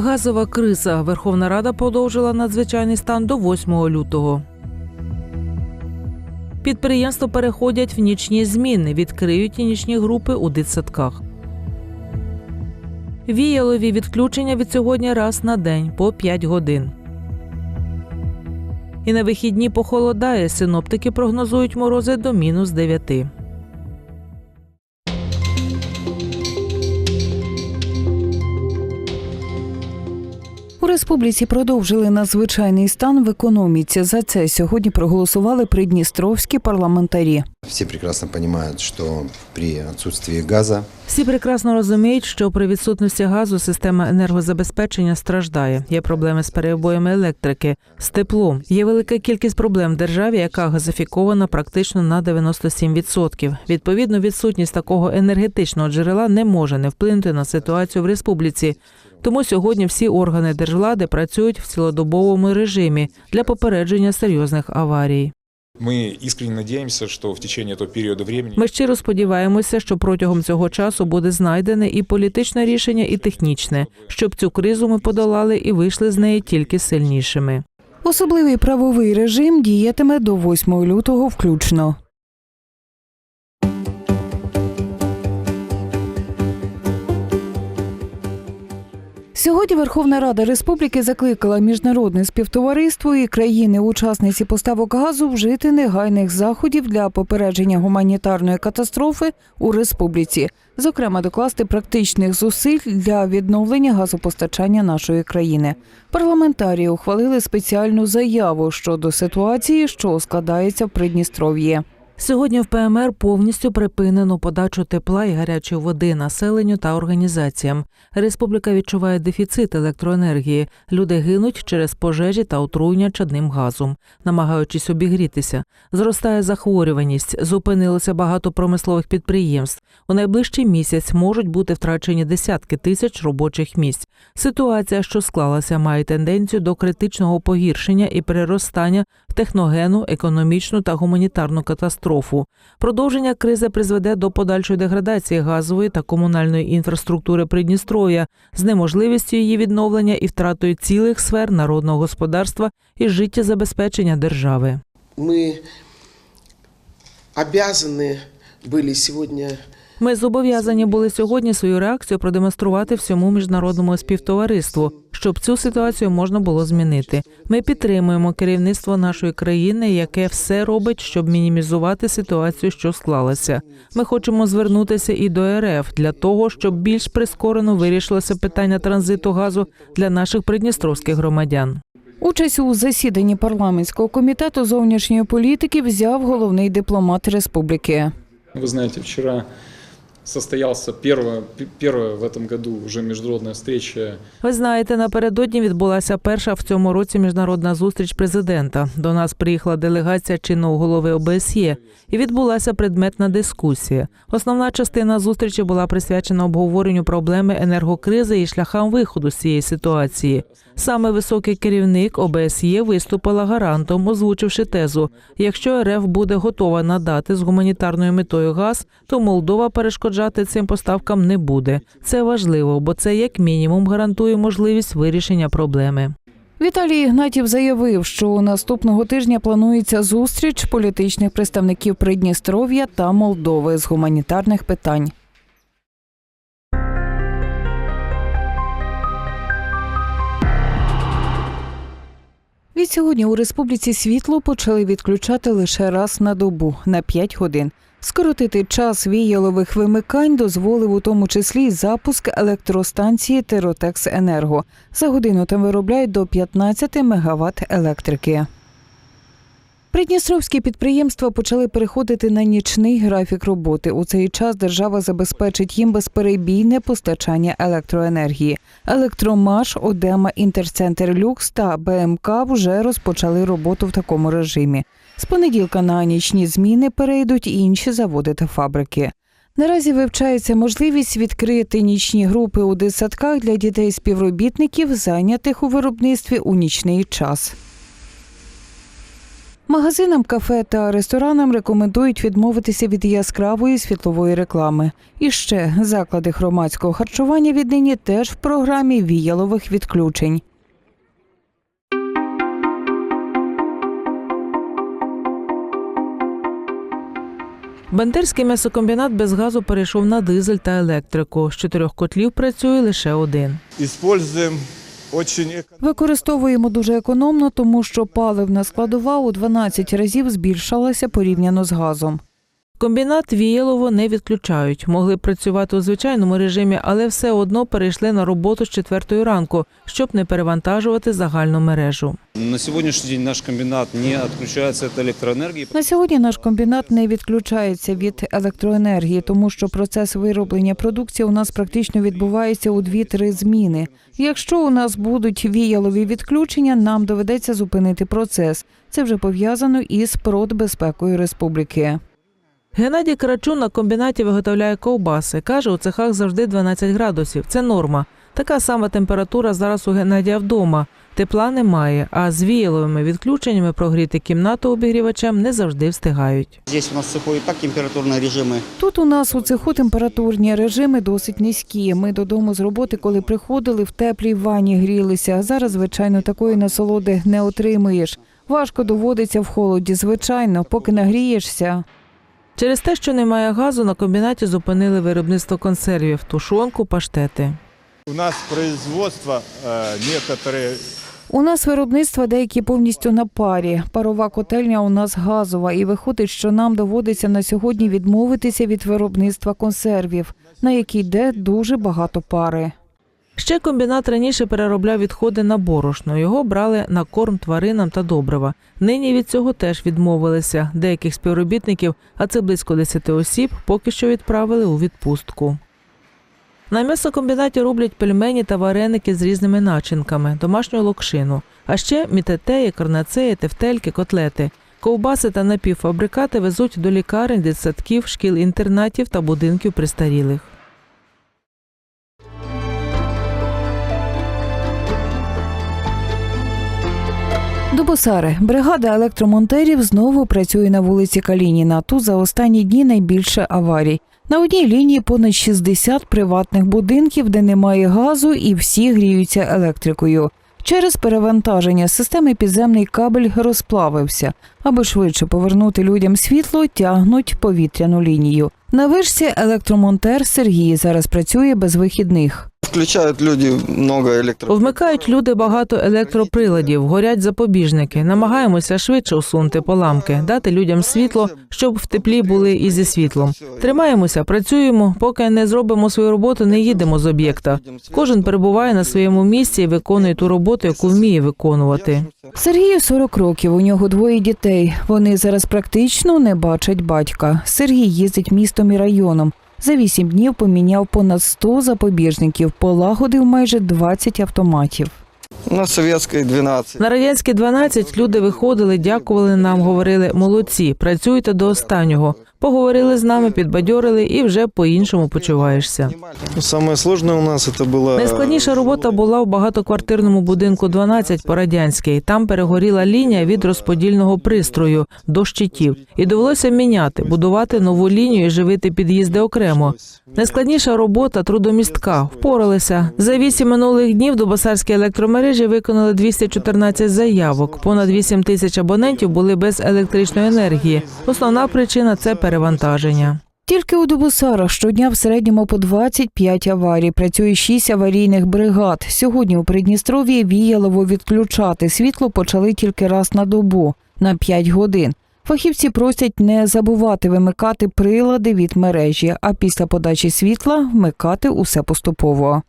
Газова криза. Верховна Рада продовжила надзвичайний стан до 8 лютого. Підприємства переходять в нічні зміни, відкриють нічні групи у дитсадках. Віялові відключення від сьогодні раз на день по 5 годин. І на вихідні похолодає. Синоптики прогнозують морози до мінус 9. Республіці продовжили надзвичайний стан в економіці. За це сьогодні проголосували придністровські парламентарі. Все прекрасно понимают, что при отсутствии газа Всі прекрасно розуміють, що при відсутності газу система енергозабезпечення страждає. Є проблеми з перебоями електрики, з теплом. Є велика кількість проблем в державі, яка газифікована практично на 97%. Відповідно, відсутність такого енергетичного джерела не може не вплинути на ситуацію в республіці. Тому сьогодні всі органи держвлади працюють в цілодобовому режимі для попередження серйозних аварій. Мы іскренні надіємося, що в течение того періоду времени Ми щиро сподіваємося, що протягом цього часу буде знайдене і політичне рішення, і технічне, щоб цю кризу ми подолали і вийшли з неї тільки сильнішими. Особливий правовий режим діятиме до 8 лютого включно. Сьогодні Верховна Рада Республіки закликала міжнародне співтовариство і країни-учасниці поставок газу вжити негайних заходів для попередження гуманітарної катастрофи у республіці, зокрема докласти практичних зусиль для відновлення газопостачання нашої країни. Парламентарії ухвалили спеціальну заяву щодо ситуації, що складається в Придністров'ї. Сьогодні в ПМР повністю припинено подачу тепла і гарячої води населенню та організаціям. Республіка відчуває дефіцит електроенергії. Люди гинуть через пожежі та отруєння чадним газом, намагаючись обігрітися. Зростає захворюваність, зупинилося багато промислових підприємств. У найближчий місяць можуть бути втрачені десятки тисяч робочих місць. Ситуація, що склалася, має тенденцію до критичного погіршення і переростання в техногенну, економічну та гуманітарну катастрофу. Продовження кризи призведе до подальшої деградації газової та комунальної інфраструктури Придністров'я з неможливістю її відновлення і втратою цілих сфер народного господарства і життєзабезпечення держави. мы обязаны были сегодня Ми зобов'язані були сьогодні свою реакцію продемонструвати всьому міжнародному співтовариству, щоб цю ситуацію можна було змінити. Ми підтримуємо керівництво нашої країни, яке все робить, щоб мінімізувати ситуацію, що склалася. Ми хочемо звернутися і до РФ для того, щоб більш прискорено вирішилося питання транзиту газу для наших придністровських громадян. Участь у засіданні парламентського комітету зовнішньої політики взяв головний дипломат республіки. Вы знаете, вчера состоялся первая, первая в этом году уже международная встреча Ви знаєте, напередодні відбулася перша в цьому році міжнародна зустріч президента. До нас приїхала делегація чинного голови ОБСЄ і відбулася предметна дискусія. Основна частина зустрічі була присвячена обговоренню проблеми енергокризи і шляхам виходу з цієї ситуації. Саме високий керівник ОБСЄ виступила гарантом, озвучивши тезу: якщо РФ буде готова надати з гуманітарною метою газ, то Молдова перешкоджати цим поставкам не буде. Це важливо, бо це як мінімум гарантує можливість вирішення проблеми. Віталій Ігнатів заявив, що наступного тижня планується зустріч політичних представників Придністров'я та Молдови з гуманітарних питань. Відсьогодні у республіці світло почали відключати лише раз на добу на 5 годин. Скоротити час віялових вимикань дозволив у тому числі запуск електростанції Теротекс Енерго. За годину там виробляють до 15 МВт електрики. Придністровські підприємства почали переходити на нічний графік роботи. У цей час держава забезпечить їм безперебійне постачання електроенергії. Електромаш, Одема, Інтерцентр Люкс та БМК вже розпочали роботу в такому режимі. З понеділка на нічні зміни перейдуть інші заводи та фабрики. Наразі вивчається можливість відкрити нічні групи у дитсадках для дітей співробітників, зайнятих у виробництві у нічний час. Магазинам, кафе та ресторанам рекомендують відмовитися від яскравої світлової реклами. І ще заклади громадського харчування віднині теж в програмі віялових відключень. Бендерський м'ясокомбінат без газу перейшов на дизель та електрику. З чотирьох котлів працює лише один. Використовуємо дуже економно, тому що паливна складова у 12 разів збільшалася порівняно з газом. Комбінат Вієлово не відключають. Могли працювати у звичайному режимі, але все одно перейшли на роботу з четвертої ранку, щоб не перевантажувати загальну мережу. На сегодняшний день наш комбинат не отключается от электроэнергии. На сьогодні наш комбінат не відключається від електроенергії, тому що процес вироблення продукції у нас практично відбувається у 2-3 зміни. Якщо у нас будуть віялові відключення, нам доведеться зупинити процес. Це вже пов'язано із продбезпекою республіки. Геннадій Карачун на комбінаті виготовляє ковбаси. Каже, у цехах завжди 12 градусів. Це норма. Така сама температура зараз у Геннадія вдома. Тепла немає, а з віяловими відключеннями прогріти кімнату обігрівачем не завжди встигають. Здесь у нас и так температурные режимы. Тут у нас у цеху температурні режими досить низькі. Ми додому з роботи, коли приходили, в теплій ванні грілися. А зараз, звичайно, такої насолоди не отримуєш. Важко доводиться в холоді, звичайно, поки нагрієшся. Через те, що немає газу, на комбінаті зупинили виробництво консервів, тушонку, паштети. У нас производство э, некоторые У нас виробництва деякі повністю на парі. Парова котельня у нас газова, і виходить, що нам доводиться на сьогодні відмовитися від виробництва консервів, на які йде дуже багато пари. Ще комбінат раніше переробляв відходи на борошно. Його брали на корм тваринам та добрива. Нині від цього теж відмовилися. Деяких співробітників, а це близько 10 осіб, поки що відправили у відпустку. На м'ясокомбінаті роблять пельмені та вареники з різними начинками, домашню локшину, а ще мітетеї, карнацеї, тефтельки, котлети. Ковбаси та напівфабрикати везуть до лікарень, дитсадків, шкіл-інтернатів та будинків престарілих. Дубосари. Бригада електромонтерів знову працює на вулиці Калініна. Тут за останні дні найбільше аварій. На одній лінії понад 60 приватних будинків, де немає газу, і всі гріються електрикою. Через перевантаження системи підземний кабель розплавився. Аби швидше повернути людям світло, тягнуть повітряну лінію. На вишці електромонтер Сергій зараз працює без вихідних. Включают люди много электро... Вмикають люди багато електроприладів, горять запобіжники. Намагаємося швидше усунути поламки, дати людям світло, щоб в теплі були і зі світлом. Тримаємося, працюємо. Поки не зробимо свою роботу, не їдемо з об'єкта. Кожен перебуває на своєму місці і виконує ту роботу, яку вміє виконувати. Сергію 40 років. У нього двоє дітей. Вони зараз практично не бачать батька. Сергій їздить містом і районом. За вісім днів поміняв понад 100 запобіжників, полагодив майже 20 автоматів. На советской 12. На радянській 12 люди виходили, дякували нам, говорили молодці, працюйте до останнього. Поговорили з нами, підбадьорили і вже по-іншому почуваєшся. Самое сложное у нас это было... Найскладніша робота була в багатоквартирному будинку 12 по радянській. Там перегоріла лінія від розподільного пристрою до щитів, і довелося міняти, будувати нову лінію і живити під'їзди окремо. Найскладніша робота трудомістка. Впоралися за вісім минулих днів до басарської електромережі виконали 214 заявок. Понад 8 тисяч абонентів були без електричної енергії. Основна причина це перевантаження. Тільки у Дубосарах щодня в середньому по 25 аварій. Працює 6 аварійних бригад. Сьогодні у Придністров'ї віялово відключати світло почали тільки раз на добу на 5 годин. Фахівці просять не забувати вимикати прилади від мережі, а після подачі світла вмикати усе поступово.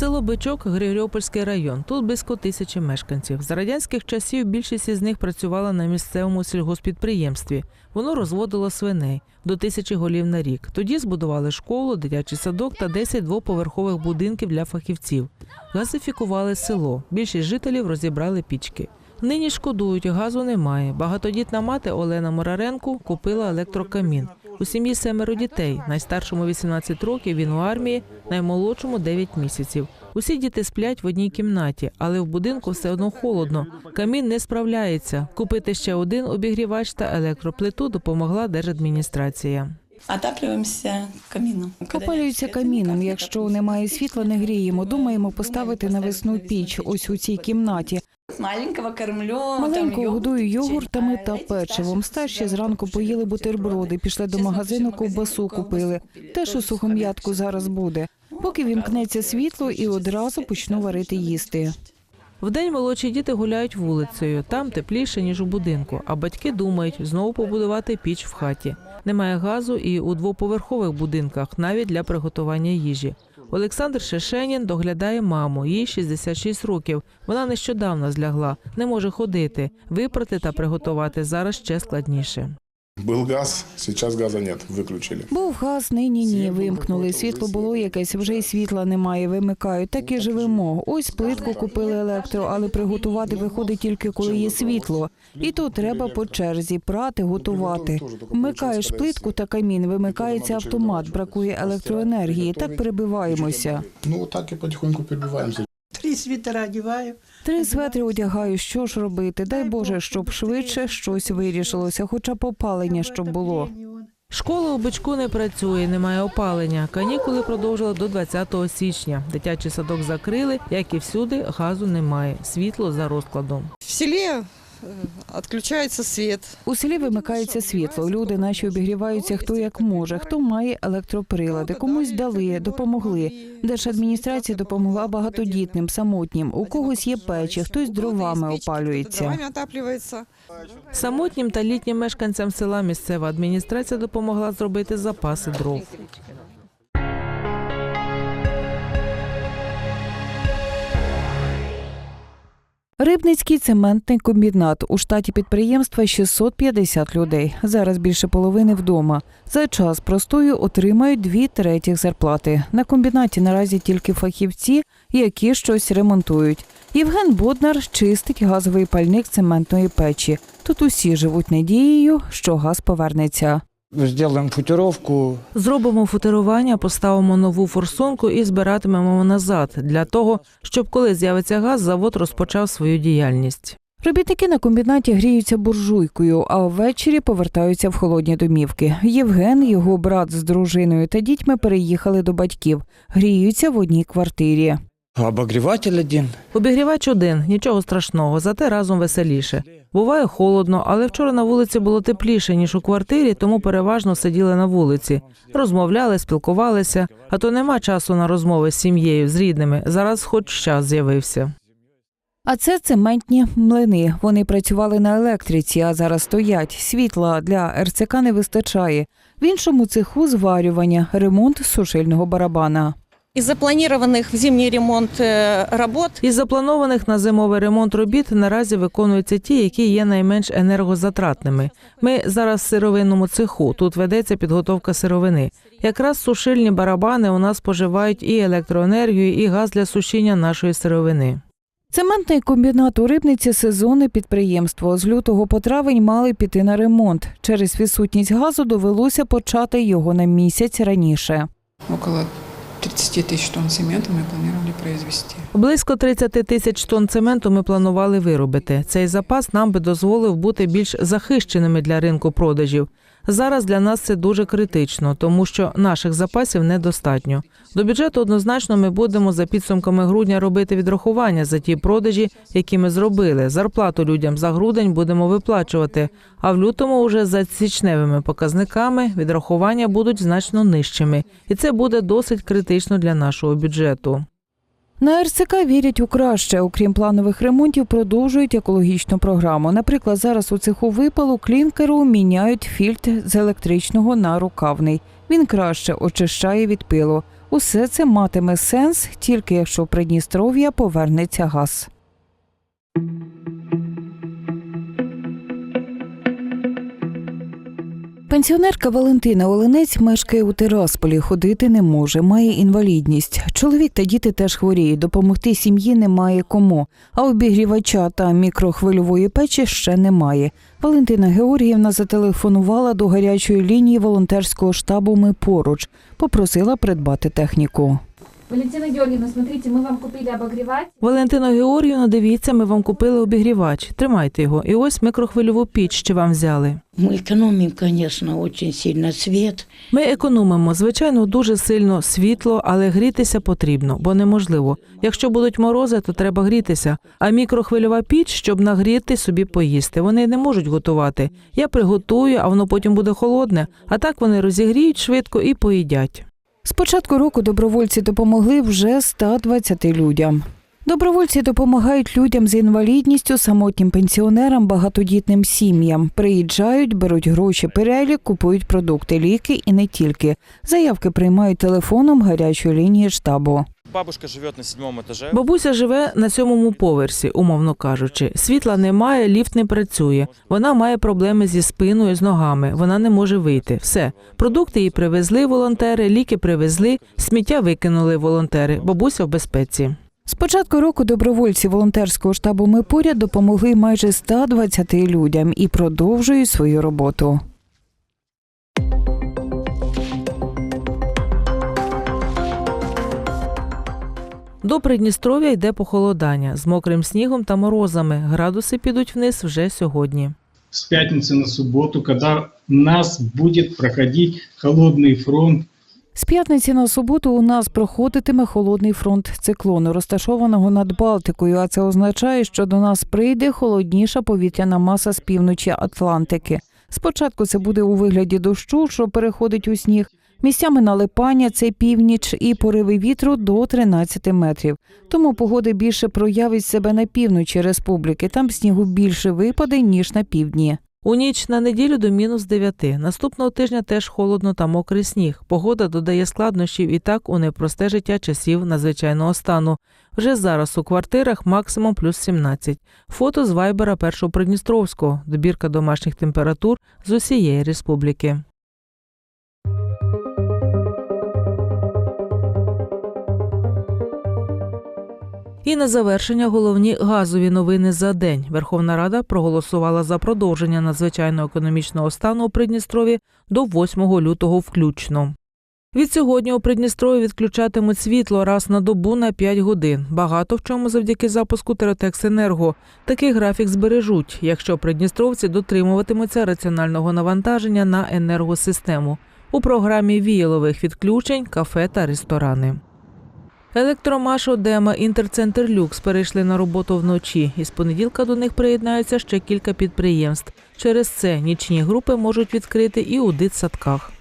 Село Бичок, Григоріопольський район. Тут близько тисячі мешканців. За радянських часів більшість із них працювала на місцевому сільгоспідприємстві. Воно розводило свиней до тисячі голів на рік. Тоді збудували школу, дитячий садок та 10 двоповерхових будинків для фахівців. Газифікували село. Більшість жителів розібрали пічки. Нині шкодують, газу немає. Багатодітна мати Олена Мораренко купила електрокамін. У сім'ї семеро дітей. Найстаршому 18 років він у армії, наймолодшому 9 місяців. Усі діти сплять в одній кімнаті, але в будинку все одно холодно. Камін не справляється. Купити ще один обігрівач та електроплиту допомогла держадміністрація. Отапливаемся камином. Опалюється каміном. Якщо немає світла, не гріємо. Думаємо поставити на весну піч ось у цій кімнаті. Маленького кормлю. Маленького годую йогуртами та печивом. Старші зранку поїли бутерброди, пішли до магазину, ковбасу купили. Теж у сухом'ятку зараз буде. Поки вімкнеться світло і одразу почну варити їсти. Вдень молодші діти гуляють вулицею. Там тепліше, ніж у будинку. А батьки думають знову побудувати піч в хаті. Немає газу і у двоповерхових будинках, навіть для приготування їжі. Олександр Шешенін доглядає маму. Їй 66 років. Вона нещодавно злягла, не може ходити. Випрати та приготувати зараз ще складніше. Был газ, сейчас газа нет, выключили. Був газ, нині ні, вимкнули. Світло було якесь, вже й світла немає, вимикають. Так і живемо. Ось плитку купили електро, але приготувати виходить тільки коли є світло. І то треба по черзі прати, готувати. Вмикаєш плитку та камін, вимикається автомат, бракує електроенергії. Так перебиваємося. Ну, так и потихоньку перебиваемся. Три світера одягаю. Три светри одягаю. Що ж робити? Дай Боже, щоб швидше щось вирішилося, хоча б опалення щоб було. Школа у бичку не працює, немає опалення. Канікули продовжили до 20 січня. Дитячий садок закрили, як і всюди, газу немає. Світло за розкладом. В селе відключається світ. У селі вимикається світло. Люди наші обігріваються хто як може, хто має електроприлади, комусь дали, допомогли. Держадміністрація допомогла багатодітним, самотнім. У когось є печі, хтось дровами опалюється. Самотнім та літнім мешканцям села місцева адміністрація допомогла зробити запаси дров. Рибницький цементний комбінат. У штаті підприємства 650 людей. Зараз більше половини вдома. За час простою отримають дві третіх зарплати. На комбінаті наразі тільки фахівці, які щось ремонтують. Євген Боднар чистить газовий пальник цементної печі. Тут усі живуть надією, що газ повернеться. Зробимо футировку. Зробимо футерування, поставимо нову форсунку і збиратимемо назад для того, щоб коли з'явиться газ, завод розпочав свою діяльність. Робітники на комбінаті гріються буржуйкою, а ввечері повертаються в холодні домівки. Євген, його брат з дружиною та дітьми переїхали до батьків. Гріються в одній квартирі. Обогріватель один. Обігрівач один, нічого страшного, зате разом веселіше. Буває холодно, але вчора на вулиці було тепліше ніж у квартирі, тому переважно сиділи на вулиці, розмовляли, спілкувалися. А то нема часу на розмови з сім'єю, з рідними. Зараз хоч час з'явився. А це цементні млини. Вони працювали на електриці, а зараз стоять. Світла для РЦК не вистачає. В іншому цеху зварювання, ремонт сушильного барабана. Из запланированных в зимний ремонт э, Із запланованих на зимовий ремонт робіт наразі виконуються ті, які є найменш енергозатратними. Ми зараз в сировинному цеху. Тут ведеться підготовка сировини. Якраз сушильні барабани у нас споживають і електроенергію, і газ для сушіння нашої сировини. Цементний комбінат у Рибниці сезонне підприємство. З лютого по травень мали піти на ремонт. Через відсутність газу довелося почати його на місяць раніше. Около 30 тисяч тонн цементу ми планували произвести. Близько 30 тисяч тонн цементу ми планували виробити. Цей запас нам би дозволив бути більш захищеними для ринку продажів. Зараз для нас це дуже критично, тому що наших запасів недостатньо. До бюджету однозначно ми будемо за підсумками грудня робити відрахування за ті продажі, які ми зробили. Зарплату людям за грудень будемо виплачувати. А в лютому, уже за січневими показниками, відрахування будуть значно нижчими, і це буде досить критично для нашого бюджету. На РСК вірять у краще. Окрім планових ремонтів, продовжують екологічну програму. Наприклад, зараз у цеху випалу клінкеру міняють фільтр з електричного на рукавний. Він краще очищає від пилу. Усе це матиме сенс тільки якщо в Придністров'я повернеться газ. Пенсіонерка Валентина Оленець мешкає у Тирасполі, ходити не може, має інвалідність. Чоловік та діти теж хворіють, допомогти сім'ї немає кому. А обігрівача та мікрохвильової печі ще немає. Валентина Георгіївна зателефонувала до гарячої лінії волонтерського штабу Ми поруч, попросила придбати техніку. Валентина Георгиевна, смотрите, мы вам купили обогреватель. Валентина Георгіївна, дивіться, ми вам купили обігрівач. Тримайте його. І ось мікрохвильову піч, що вам взяли. Мы экономим, конечно, очень сильно свет. Ми економимо, звичайно, дуже сильно світло, але грітися потрібно, бо неможливо. Якщо будуть морози, то треба грітися. А мікрохвильова піч, щоб нагріти собі поїсти. Вони не можуть готувати. Я приготую, а воно потім буде холодне. А так вони розігріють швидко і поїдять. З початку року добровольці допомогли вже 120 людям. Добровольці допомагають людям з інвалідністю, самотнім пенсіонерам, багатодітним сім'ям. Приїжджають, беруть гроші, перелік, купують продукти, ліки і не тільки. Заявки приймають телефоном гарячої лінії штабу. Бабушка живет на седьмом этаже. Бабуся живе на сьомому поверсі, умовно кажучи. Світла немає, ліфт не працює. Вона має проблеми зі спиною, з ногами. Вона не може вийти. Все. Продукти їй привезли волонтери, ліки привезли, сміття викинули волонтери. Бабуся в безпеці. З початку року добровольці волонтерського штабу Ми поряд допомогли майже 120 людям і продовжують свою роботу. До Придністров'я йде похолодання з мокрим снігом та морозами. Градуси підуть вниз вже сьогодні. С пятницы на субботу, когда у нас будет проходить холодный фронт, З п'ятниці на суботу у нас проходитиме холодний фронт циклону, розташованого над Балтикою. А це означає, що до нас прийде холодніша повітряна маса з півночі Атлантики. Спочатку це буде у вигляді дощу, що переходить у сніг. Місцями налипання це північ і пориви вітру до 13 метрів. Тому погода більше проявить себе на півночі республіки. Там снігу більше випаде ніж на півдні. У ніч на неділю до мінус 9. Наступного тижня теж холодно та мокрий сніг. Погода додає складнощів і так у непросте життя часів надзвичайного стану. Вже зараз у квартирах максимум плюс 17. Фото з вайбера першого Придністровського. Добірка домашніх температур з усієї республіки. І на завершення головні газові новини за день. Верховна Рада проголосувала за продовження надзвичайного економічного стану у Придністрові до 8 лютого включно. Від сьогодні у Придністрові відключатимуть світло раз на добу на 5 годин. Багато в чому завдяки запуску Теротексенерго. Такий графік збережуть, якщо придністровці дотримуватимуться раціонального навантаження на енергосистему. У програмі віялових відключень кафе та ресторани. Електромашо, Одема, Інтерцентр Люкс перейшли на роботу вночі. Із понеділка до них приєднаються ще кілька підприємств. Через це нічні групи можуть відкрити і у дитсадках.